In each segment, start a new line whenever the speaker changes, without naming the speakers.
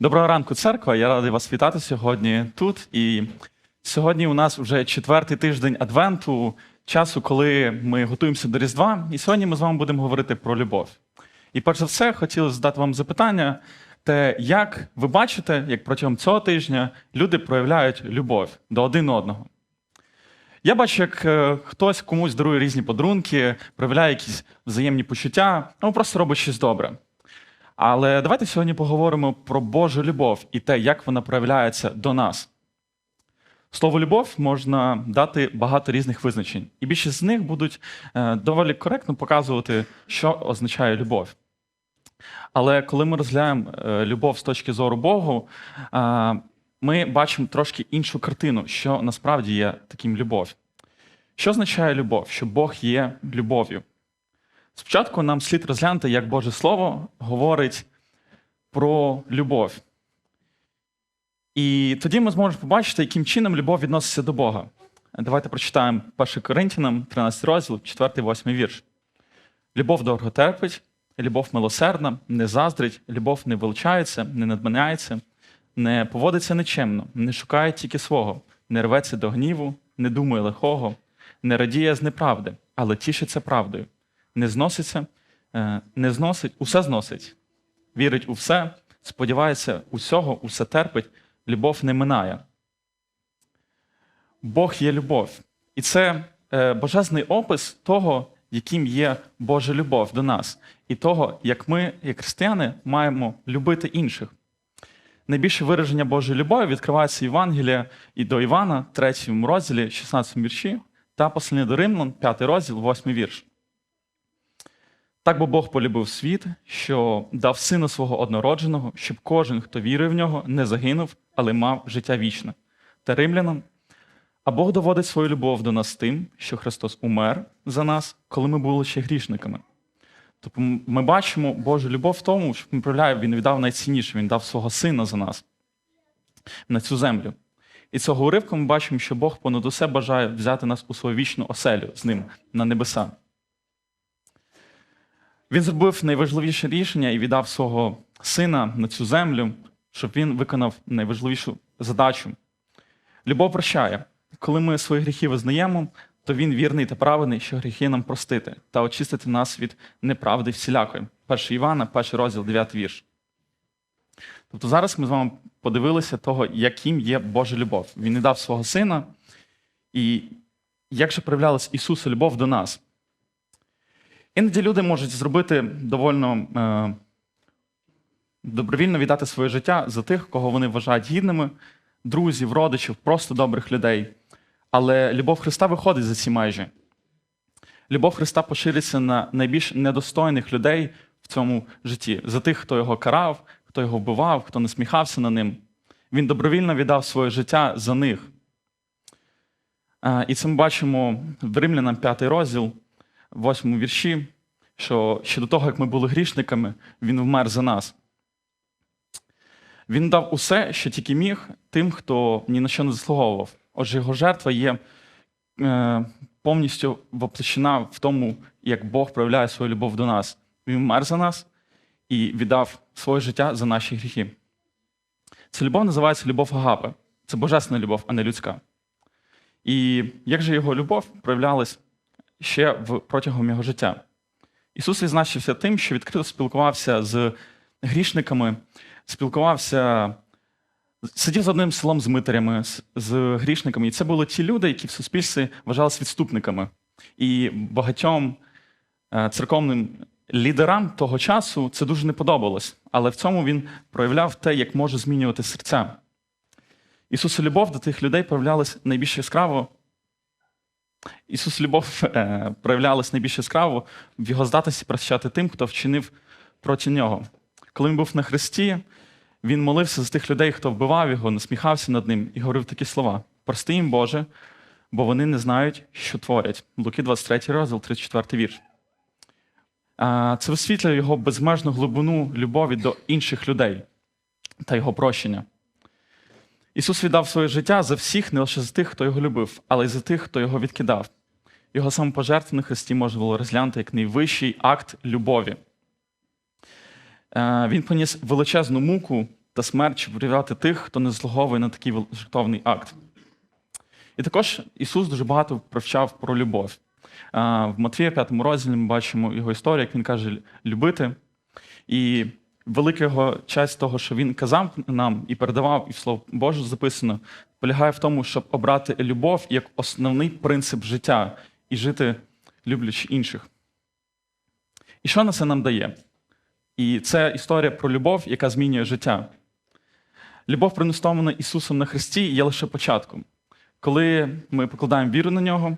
Доброго ранку, церква. Я радий вас вітати сьогодні тут. І сьогодні у нас вже четвертий тиждень Адвенту, часу, коли ми готуємося до Різдва. І сьогодні ми з вами будемо говорити про любов. І перш за все, хотілося задати вам запитання: те, як ви бачите, як протягом цього тижня люди проявляють любов до один одного. Я бачу, як е, хтось комусь дарує різні подарунки, проявляє якісь взаємні почуття, або просто робить щось добре. Але давайте сьогодні поговоримо про Божу любов і те, як вона проявляється до нас. Слово любов можна дати багато різних визначень, і більшість з них будуть е, доволі коректно показувати, що означає любов. Але коли ми розглядаємо е, любов з точки зору Богу, е, ми бачимо трошки іншу картину, що насправді є таким любов. Що означає любов? Що Бог є любов'ю. Спочатку нам слід розглянути, як Боже Слово говорить про любов. І тоді ми зможемо побачити, яким чином любов відноситься до Бога. Давайте прочитаємо 1 Коринтянам, 13 розділ, 4-8 вірш. Любов довго терпить, любов милосердна, не заздрить, любов не величається, не надманяється, не поводиться нечемно, не шукає тільки свого, не рветься до гніву, не думає лихого, не радіє з неправди, але тішиться правдою, не зноситься, е, не зносить, усе зносить, вірить у все, сподівається усього, усе терпить, любов не минає. Бог є любов. І це е, божественний опис того, яким є Божа любов до нас, і того, як ми, як християни, маємо любити інших. Найбільше вираження Божої любові відкривається Євангелія і до Івана, 3 розділі, 16 вірші, та послання до Римлян, 5 розділ, 8 вірш. Так бо Бог полюбив світ, що дав сина свого однородженого, щоб кожен, хто вірує в нього, не загинув, але мав життя вічне. Та римлянам, а Бог доводить свою любов до нас тим, що Христос умер за нас, коли ми були ще грішниками. Тобто ми бачимо Божу любов в тому, що він віддав найцінніше, він дав свого сина за нас на цю землю. І цього уривку ми бачимо, що Бог понад усе бажає взяти нас у свою вічну оселю з ним на небеса. Він зробив найважливіше рішення і віддав свого сина на цю землю, щоб він виконав найважливішу задачу. Любов прощає. Коли ми свої гріхи визнаємо, то він вірний та праведний, що гріхи нам простити та очистити нас від неправди всілякої. 1 Івана, перший розділ, 9 вірш. Тобто зараз ми з вами подивилися того, яким є Божа любов. Він не дав свого сина, і як же проявлялась Ісуса любов до нас. Іноді люди можуть зробити довольно е, добровільно віддати своє життя за тих, кого вони вважають гідними, друзів, родичів, просто добрих людей. Але любов Христа виходить за ці межі. Любов Христа поширюється на найбільш недостойних людей в цьому житті, за тих, хто його карав, хто його вбивав, хто насміхався на ним. Він добровільно віддав своє життя за них. Е, І це ми бачимо в Римлянам 5 розділ, 8 вірші, що ще до того, як ми були грішниками, він вмер за нас. Він дав усе, що тільки міг, тим, хто ні на що не заслуговував. Отже, його жертва є е, повністю воплощена в тому, як Бог проявляє свою любов до нас. Він вмер за нас і віддав своє життя за наші гріхи. Ця любов називається любов Агапи. Це божественна любов, а не людська. І як же його любов проявлялась ще в, протягом його життя? Ісус відзначився тим, що відкрито спілкувався з грішниками, спілкувався, сидів за одним селом з митарями, з, з грішниками. І це були ті люди, які в суспільстві вважалися відступниками. І багатьом е, церковним лідерам того часу це дуже не подобалось. Але в цьому він проявляв те, як може змінювати серця. Ісуса любов до тих людей проявлялась найбільш яскраво. Ісус любов е, проявлялась найбільш яскраво в його здатності прощати тим, хто вчинив проти нього. Коли він був на хресті, він молився за тих людей, хто вбивав його, насміхався над ним і говорив такі слова: Прости їм, Боже, бо вони не знають, що творять. Луки 23 розділ, 34 вірш. Це висвітлює його безмежну глибину любові до інших людей та його прощення. Ісус віддав своє життя за всіх, не лише за тих, хто його любив, але й за тих, хто його відкидав. Його самопожертву на Христі можна було розглянути як найвищий акт любові. Е, Він поніс величезну муку та смерть, щоб врятувати тих, хто не заслуговує на такий жертовний акт. І також Ісус дуже багато провчав про любов. В Матвія 5 розділі ми бачимо його історію, як він каже любити. І велика його часть того, що він казав нам і передавав, і в Слово Боже записано, полягає в тому, щоб обрати любов як основний принцип життя і жити люблячи інших. І що на це нам дає? І це історія про любов, яка змінює життя. Любов, принестована Ісусом на Христі, є лише початком. Коли ми покладаємо віру на нього,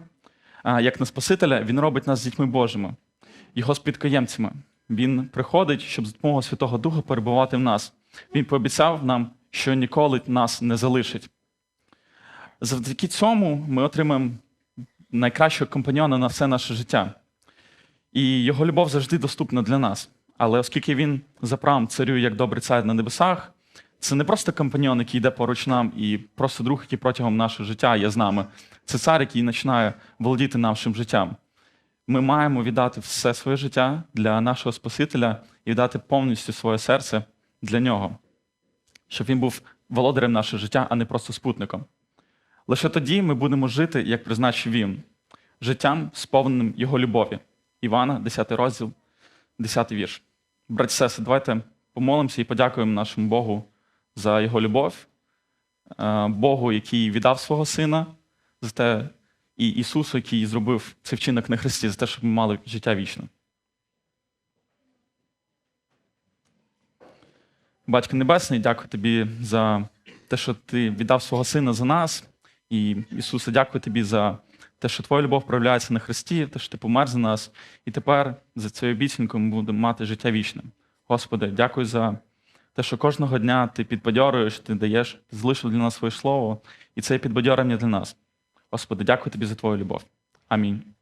як на Спасителя, Він робить нас з дітьми Божими, Його спідкоємцями. Він приходить, щоб з допомогою Святого Духа перебувати в нас. Він пообіцяв нам, що ніколи нас не залишить. Завдяки цьому ми отримаємо найкращого компаньйона на все наше життя. І його любов завжди доступна для нас. Але оскільки він за правом царює як добрий цар на небесах, це не просто компаньйон, який йде поруч нам, і просто друг, який протягом нашого життя є з нами. Це цар, який починає володіти нашим життям. Ми маємо віддати все своє життя для нашого Спасителя і віддати повністю своє серце для нього, щоб він був володарем нашого життя, а не просто спутником. Лише тоді ми будемо жити, як призначив він, життям, сповненим його любові. Івана, 10 розділ, 10 вірш. Браті сестри, давайте помолимося і подякуємо нашому Богу за його любов, е, Богу, який віддав свого сина за те, і Ісусу, який зробив цей вчинок на Христі, за те, щоб ми мали життя вічне. Батько Небесний, дякую тобі за те, що ти віддав свого сина за нас. І Ісусе, дякую тобі за те, що твоя любов проявляється на Христі, те, що ти помер за нас. І тепер за цією обіцянкою ми будемо мати життя вічне. Господи, дякую за те, що кожного дня ти підбадьорюєш, ти даєш, ти залишив для нас своє слово, і це є підбадьорення для нас. Господи, дякую тобі за твою любов. Амінь.